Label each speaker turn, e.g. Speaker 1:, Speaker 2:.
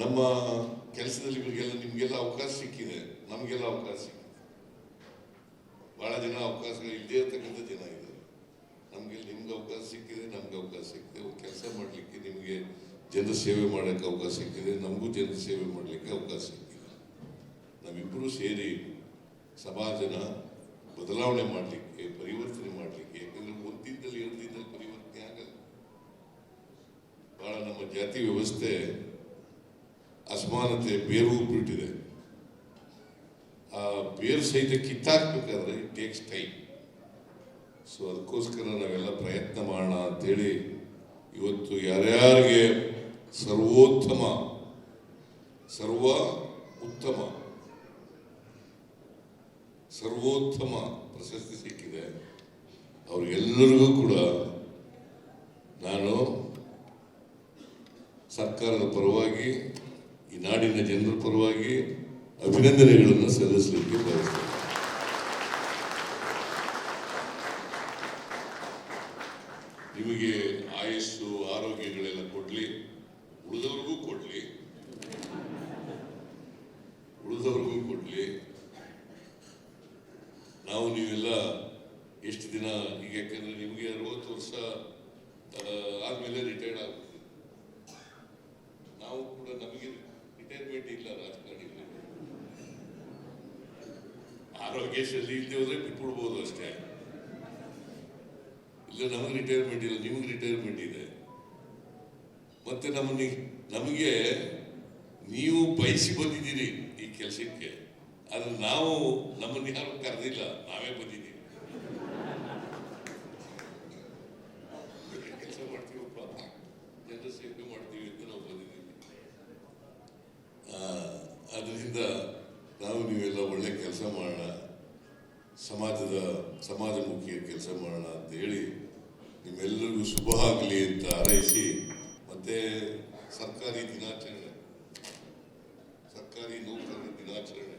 Speaker 1: ನಮ್ಮ ಕೆಲಸದಲ್ಲಿ ಇವರಿಗೆಲ್ಲ ನಿಮಗೆಲ್ಲ ಅವಕಾಶ ಸಿಕ್ಕಿದೆ. ನಮಗೆಲ್ಲ ಅವಕಾಶ ಸಿಕ್ಕಿದೆ. ಬಹಳ ಜನ ಅವಕಾಶ ಇಲ್ಲದೇ ಇರ್ತಕ್ಕಂಥ ಜನ ಇದ್ದಾರೆ. ನಮಗೆ ನಿಮ್ಗೆ ಅವಕಾಶ ಸಿಕ್ಕಿದೆ, ನಮ್ಗೆ ಅವಕಾಶ ಸಿಕ್ಕಿದೆ. ಕೆಲಸ ಮಾಡಲಿಕ್ಕೆ ನಿಮಗೆ ಜನರ ಸೇವೆ ಮಾಡೋಕ್ಕೆ ಅವಕಾಶ ಸಿಕ್ಕಿದೆ. ನಮಗೂ ಜನರ ಸೇವೆ ಮಾಡಲಿಕ್ಕೆ ಅವಕಾಶ ಸಿಕ್ಕಿದೆ. ನಾವಿಬ್ಬರೂ ಸೇರಿ ಸಮಾಜನ ಬದಲಾವಣೆ ಮಾಡಲಿಕ್ಕೆ, ಪರಿವರ್ತನೆ ಮಾಡಲಿಕ್ಕೆ, ಯಾಕಂದರೆ ಒಂದು ದಿನದಲ್ಲಿ ಎರಡು ದಿನದಲ್ಲಿ ಪರಿವರ್ತನೆ ಆಗಲ್ಲ. ಭಾಳ ನಮ್ಮ ಜಾತಿ ವ್ಯವಸ್ಥೆ ಅಸಮಾನತೆ ಬೇರು ಬಿಟ್ಟಿದೆ ಆ ಬೇರು ಸಹಿತ ಕಿತ್ತಾಕ್ಬೇಕಾದ್ರೆ ಇಟ್ ಟೇಕ್ಸ್ ಟೈಮ್ ಸೊ ಅದಕ್ಕೋಸ್ಕರ ನಾವೆಲ್ಲ ಪ್ರಯತ್ನ ಮಾಡೋಣ ಅಂತೇಳಿ ಇವತ್ತು ಯಾರ್ಯಾರಿಗೆ ಸರ್ವೋತ್ತಮ, ಸರ್ವ ಉತ್ತಮ, ಸರ್ವೋತ್ತಮ ಪ್ರಶಸ್ತಿ ಸಿಕ್ಕಿದೆ. ಅವ್ರಿಗೆಲ್ಲರಿಗೂ ಕೂಡ ನಾನು ಸರ್ಕಾರದ ಪರವಾಗಿ ನಾಡಿನ ಜನರ ಪರವಾಗಿ ಅಭಿನಂದನೆಗಳನ್ನು ಸಲ್ಲಿಸಲಿಕ್ಕೆ ಬಯಸ್ತೇನೆ. ನಿಮಗೆ ಆಯಸ್ಸು, ಆರೋಗ್ಯಗಳೆಲ್ಲ ಕೊಡ್ಲಿ, ಉಳಿದವ್ರಿಗೂ ಕೊಡ್ಲಿ ಉಳಿದವ್ರಿಗೂ ಕೊಡ್ಲಿ. ನಾವು ನೀವೆಲ್ಲ ಎಷ್ಟು ದಿನ ಈಗ ಯಾಕಂದ್ರೆ ನಿಮಗೆ ಅರವತ್ತು ವರ್ಷ ಆದಮೇಲೆ ರಿಟೈರ್ಡ್ ಆಗ್ಬೋದು ನಾವು ಕೂಡ ನಮಗೆ ರಿಟೈರ್ಮೆಂಟ್ ಇಲ್ಲ ರಾಜಕಾರಣಿಗಳಿಗೆ ಆರೋಗ್ಯ ಶೈಲಿ ಇಲ್ಲದೆ ಹೋದ್ರೆ ಬಿಟ್ಬಿಡ್ಬೋದು ಅಷ್ಟೇ ಇಲ್ಲ ನಮಗೆ ರಿಟೈರ್ಮೆಂಟ್ ಇಲ್ಲ ನಿಮ್ಗೆ ರಿಟೈರ್ಮೆಂಟ್ ಇದೆ ಮತ್ತೆ ನಮ್ಮನ್ನ ನಮಗೆ ನೀವು ಬಯಸಿ ಬಂದಿದ್ದೀರಿ ಈ ಕೆಲಸಕ್ಕೆ ಆದ್ರೆ ನಾವು ನಮ್ಮನ್ನು ಯಾರು ಕರೆದಿಲ್ಲ ನಾವೇ ಬಂದಿದ್ದೀವಿ ಕೆಲಸ ಮಾಡ್ತೀವಪ್ಪ ಜನರ ಸೇವೆ ಮಾಡ್ತೀವಿ ಅಂತ ನಾವು ಬಂದಿದ್ದೀವಿ ಆ, ಅದರಿಂದ ನಾವು ನೀವೆಲ್ಲ ಒಳ್ಳೆ ಕೆಲಸ ಮಾಡೋಣ, ಸಮಾಜದ ಸಮಾಜಮುಖಿಯ ಕೆಲಸ ಮಾಡೋಣ ಅಂತ ಹೇಳಿ ನಿಮ್ಮೆಲ್ಲರಿಗೂ ಶುಭ ಆಗಲಿ ಅಂತ ಹಾರೈಸಿ, ಮತ್ತೆ ಸರ್ಕಾರಿ ದಿನಾಚರಣೆ. ಸರ್ಕಾರಿ ನೌಕರರ ದಿನಾಚರಣೆ.